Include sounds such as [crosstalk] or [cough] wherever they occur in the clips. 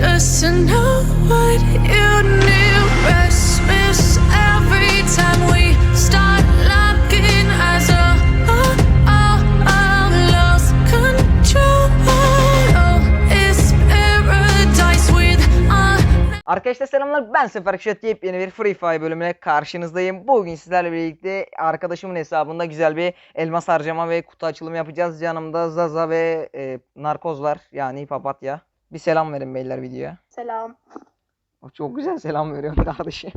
just to know what you knew. Restless every time we start looking as a oh, oh, oh, lost control. Oh, it's paradise with. Arkadaşlar selamlar ben Sefer Kuşat yepyeni bir Free Fire bölümüne karşınızdayım. Bugün sizlerle birlikte arkadaşımın hesabında güzel bir elmas harcama ve kutu açılımı yapacağız. Yanımda Zaza ve e, Narkoz var yani papatya. Bir selam verin beyler videoya. Selam. O çok güzel selam veriyor kardeşim.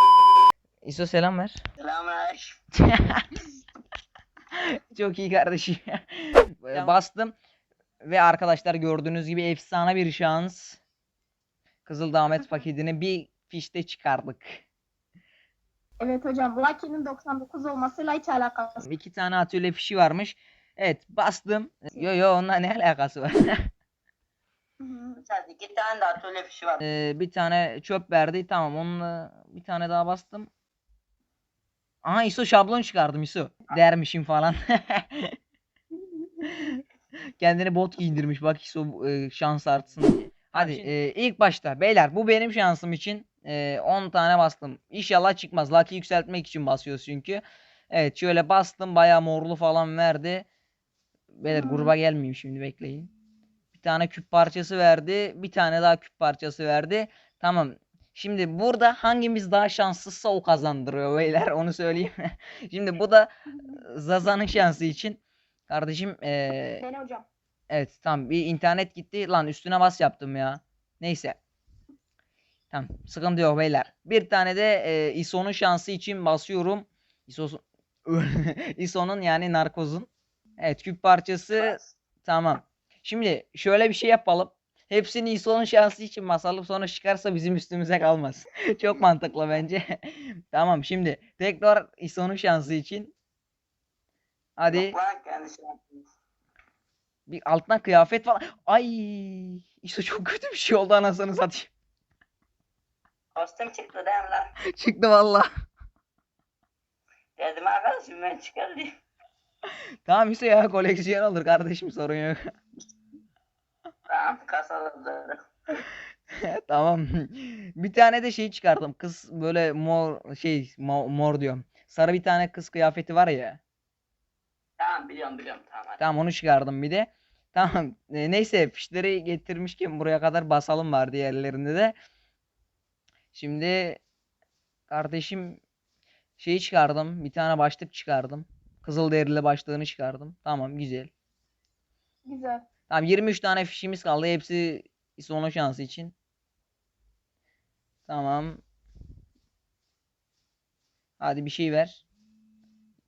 [laughs] İso selam ver. Selamünaleyküm. [laughs] Çok iyi kardeşim. [laughs] E, Bastım ve arkadaşlar gördüğünüz gibi efsane bir şans. Kızıldamet paketini bir fişte çıkardık. Evet hocam Lucky'nin 99 olmasıyla hiç alakası. İki tane atölye fişi varmış. Evet bastım. Yo yo onunla ne alakası var? Sadece iki tane de atölye fişi var. Ee, bir tane çöp verdi. Tamam onunla bir tane daha bastım. Aha ISO şablon çıkardım ISO. Dermişim falan. [laughs] Kendini bot giydirmiş bak ISO e, şans artsın diye. Hadi e, ilk başta beyler bu benim şansım için e, 10 tane bastım. İnşallah çıkmaz. Lucky yükseltmek için basıyoruz çünkü. Evet şöyle bastım bayağı morlu falan verdi. Beyler Hmm. gruba gelmeyeyim şimdi bekleyin. Bir tane küp parçası verdi. Bir tane daha küp parçası verdi. Tamam. Şimdi burada hangimiz daha şanssızsa o kazandırıyor beyler. Onu söyleyeyim. [laughs] Şimdi bu da [laughs] Zaza'nın şansı için. Kardeşim eee Beni hocam. evet tamam bir internet gitti. Lan üstüne bas yaptım ya. Neyse. Tamam sıkıntı yok beyler. Bir tane de eee ISO'nun şansı için basıyorum. ISO [laughs] ISO'nun yani narkozun. Evet küp parçası Tamam. Şimdi şöyle bir şey yapalım. Hepsini ISO'nun şansı için basalım sonra çıkarsa bizim üstümüze kalmaz. [laughs] Çok mantıklı bence. [laughs] tamam şimdi tekrar ISO'nun şansı için. Hadi bir altına kıyafet falan. Ay ISO çok kötü bir şey oldu anasını satayım. Kostüm çıktı değil mi lan? [laughs] Çıktı valla. Dedim arkadaşım ben çıkar diye. Tamam ISO ya koleksiyon olur kardeşim sorun yok. Tamam kasada [laughs] tamam. Bir tane de şey çıkardım. Kız böyle mor şey mo- mor diyorum. Sarı bir tane kız kıyafeti var ya. Tamam biliyorum biliyorum tamam hadi. Tamam onu çıkardım bir de. Tamam. e, neyse fişleri getirmişken buraya kadar basalım var diğerlerinde de. Şimdi kardeşim şeyi çıkardım. Bir tane başlık çıkardım. Kızılderili başlığını çıkardım. Tamam güzel. Güzel. Tamam 23 tane fişimiz kaldı. Hepsi sonu şansı için. Tamam. Hadi bir şey ver.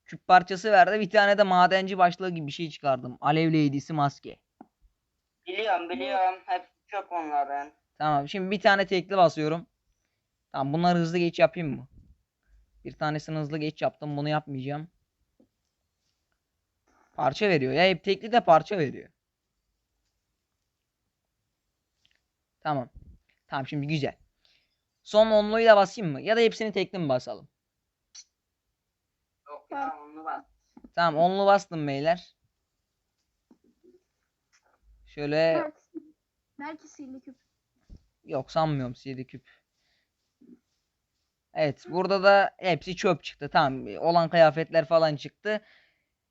Küp parçası verdi. Bir tane de madenci başlığı gibi bir şey çıkardım. Alevli hediyesi maske. Biliyorum biliyorum. Hep çöp onların. Tamam. Şimdi bir tane tekli basıyorum. Tamam. Bunları hızlı geç yapayım mı? Bir tanesini hızlı geç yaptım. Bunu yapmayacağım. Parça veriyor. Ya hep tekli de parça veriyor. Tamam. Tamam şimdi güzel. Son onluyu da basayım mı? Ya da hepsini tekli mi basalım? Yok ya onu bak. Tamam onlu bastım beyler. Şöyle Belki, belki sihirli küp. Yok sanmıyorum CD küp. Evet burada da hepsi çöp çıktı. Tamam olan kıyafetler falan çıktı.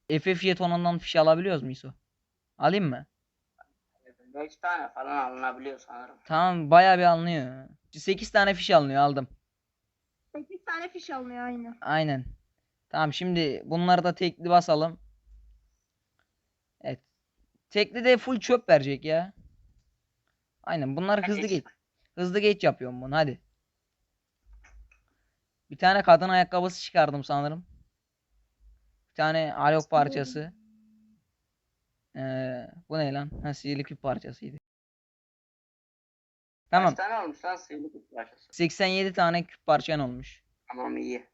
FF jetonundan fiş alabiliyoruz mu İso? Alayım mı? 5 tane falan alınabiliyor sanırım. Tamam bayağı bir alınıyor. 8 tane fiş alınıyor aldım. 8 tane fiş alınıyor aynı. Aynen. Tamam şimdi bunları da tekli basalım. Evet. Tekli de full çöp verecek ya. Aynen bunlar hızlı geç. Hızlı geç yapıyorum bunu hadi. Bir tane kadın ayakkabısı çıkardım sanırım. Bir tane alok parçası. Ee, bu ne lan? Ha sihirli küp parçasıydı. Tamam. Kaç tane olmuş lan sıyırlı kutu parçası? 87 tane küp parçan olmuş. Tamam iyi.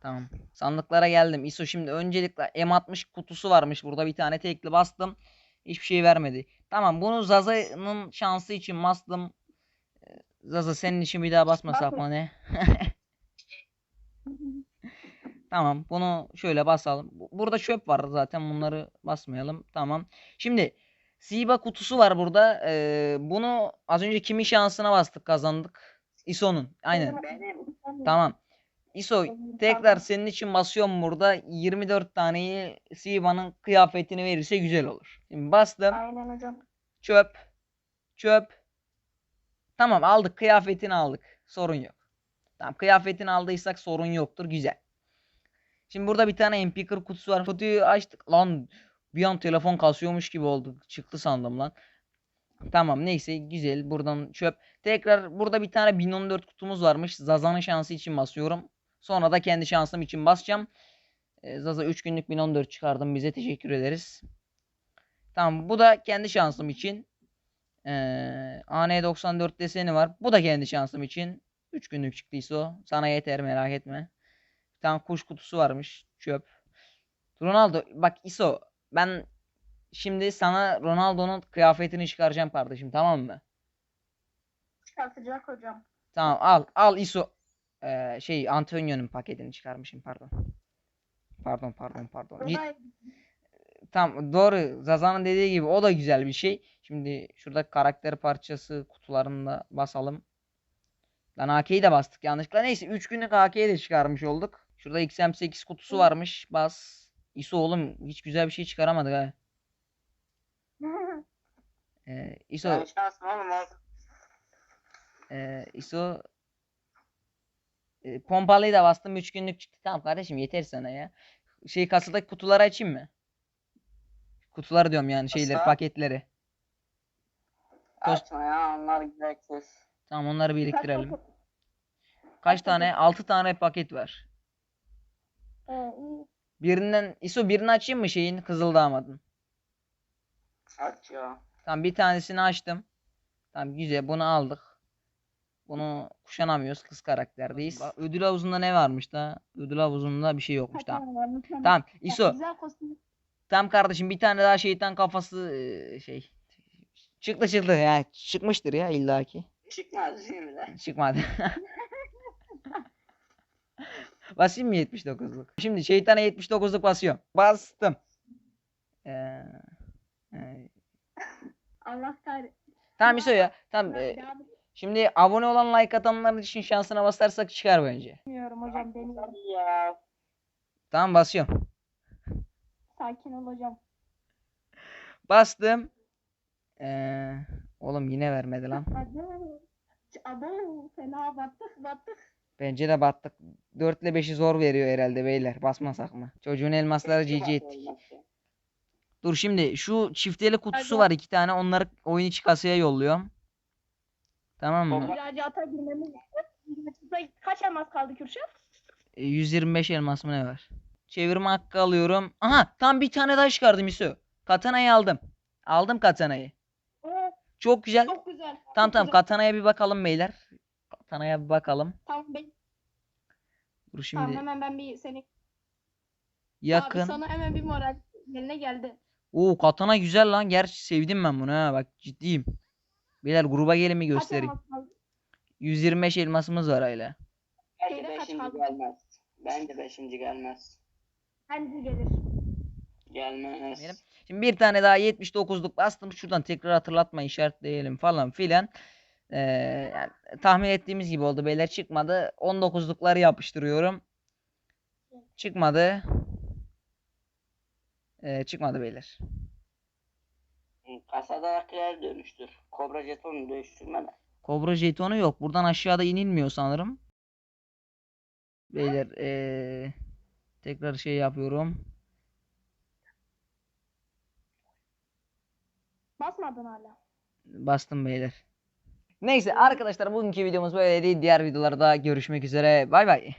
Tamam. Sandıklara geldim. ISO şimdi öncelikle M60 kutusu varmış. Burada bir tane tekli bastım. Hiçbir şey vermedi. Tamam bunu Zaza'nın şansı için bastım. Ee, Zaza senin için bir daha Basma. mı ne? [laughs] Tamam bunu şöyle basalım. Bu- Burada çöp var zaten bunları basmayalım. Tamam. Şimdi Siba kutusu var burada. Ee, bunu az önce kimin şansına bastık kazandık. ISO'nun. Aynen. Benim. Tamam. ISO tekrar senin için basıyorum burada. 24 taneyi Siba'nın kıyafetini verirse güzel olur. Şimdi bastım. Aynen hocam. Çöp. Çöp. Tamam aldık. Kıyafetini aldık. Sorun yok. Tamam kıyafetini aldıysak sorun yoktur. Güzel. Şimdi burada bir tane MP40 kutusu var. Kutuyu açtık. Lan bir an telefon kasıyormuş gibi oldu. Çıktı sandım lan. Tamam neyse güzel. Buradan çöp. Tekrar burada bir tane 1014 kutumuz varmış. Zaza'nın şansı için basıyorum. Sonra da kendi şansım için basacağım. Ee, Zaza 3 günlük 1014 çıkardım bize. Teşekkür ederiz. Tamam bu da kendi şansım için. Ee, AN94 deseni var. Bu da kendi şansım için. 3 günlük çıktıysa o. Sana yeter merak etme. Tane kuş kutusu varmış. Çöp. Ronaldo bak ISO ben şimdi sana Ronaldo'nun kıyafetini çıkaracağım kardeşim tamam mı? Çıkartacak hocam. Tamam al al ISO Ee, şey Antonio'nun paketini çıkarmışım pardon. Pardon pardon pardon. Git- Tam doğru. Zaza'nın dediği gibi o da güzel bir şey. Şimdi şurada karakter parçası kutularını da basalım. Lan AK'yi de bastık yanlışlıkla. Neyse 3 günlük AK'yi de çıkarmış olduk. Şurada XM8 kutusu varmış. Bas. ISO oğlum hiç güzel bir şey çıkaramadık ha. [laughs] Ee, ISO Ben şansım oğlum oldu. ee, ISO ee, pompalıyı da bastım 3 günlük çıktı. Tamam kardeşim yeter sana ya. Şey kasadaki kutuları açayım mı? Kutuları diyorum yani şeyleri Kasa? paketleri. Açma ya onlar gereksiz. Tamam onları biriktirelim. Kaç tane? 6 tane paket var. Birinden ISO birini açayım mı şeyin Kızıldamad'ın? Aç ya. Tamam bir tanesini açtım. Tamam güzel bunu aldık. Bunu kuşanamıyoruz kız karakterdeyiz. Bak, ödül havuzunda ne varmış da? Ödül havuzunda bir şey yokmuş tamam. Tamam. Tamam ISO tamam kardeşim bir tane daha şeytan kafası eee, şey çıktı çıktı ya çıkmıştır ya illaki. Çıkmaz şimdi. Çıkmadı. [laughs] Basayım mı 79'luk? Şimdi şeytana 79'luk basıyorum. Bastım. Ee, e, Allah kahretsin. tamam ISO ya. Tamam. e, şimdi abone olan like atanlar için şansına basarsak çıkar bence. etmiyorum hocam. Deniyorum. Ya. Tamam basıyorum. Sakin ol hocam. Bastım. Ee, oğlum yine vermedi lan. Abo. Abo. Fena battık battık. Bence de battık. 4 ile 5'i zor veriyor herhalde beyler. Basmasak mı? Çocuğun elmasları GG ettik. Dur şimdi şu çifteli kutusu Hadi. var iki tane. Onları oyun içi kasaya yolluyorum. Tamam mı? Girmemiz. Kaç elmas kaldı Kürşat? E, 125 elmas mı ne var? Çevirme hakkı alıyorum. Aha tam bir tane daha çıkardım İso. Katana'yı aldım. Aldım katanayı. Oo, Çok güzel. çok güzel. Tamam çok tamam güzel. katanaya bir bakalım beyler. Katanaya bir bakalım. Tamam, ben, Dur tamam şimdi hemen ben bir seni yakın. Abi sana hemen bir moral yerine geldi. Oo katana güzel lan. Gerçi sevdim ben bunu ha. Bak ciddiyim. Beyler gruba gelin Kaç göstereyim. elmas kaldı? 125 elmasımız var hala. Bence Şeyde kaç beşinci kaldı? gelmez. Bence beşinci gelmez. Bence gelir. Gelmez. Benim- Şimdi bir tane daha 79'luk bastım. Şuradan tekrar hatırlatma işaretleyelim falan filan. Ee, yani tahmin ettiğimiz gibi oldu beyler çıkmadı. 19'lukları yapıştırıyorum. Çıkmadı. Ee, çıkmadı beyler. Kasadakiler dönüştür. Kobra jetonu dönüştürme de. Kobra jetonu yok. Buradan aşağıda inilmiyor sanırım. Beyler ee, tekrar şey yapıyorum. Basmadın hala. Bastım beyler. Neyse arkadaşlar bugünkü videomuz böyleydi. Diğer videolarda görüşmek üzere. Bay bay.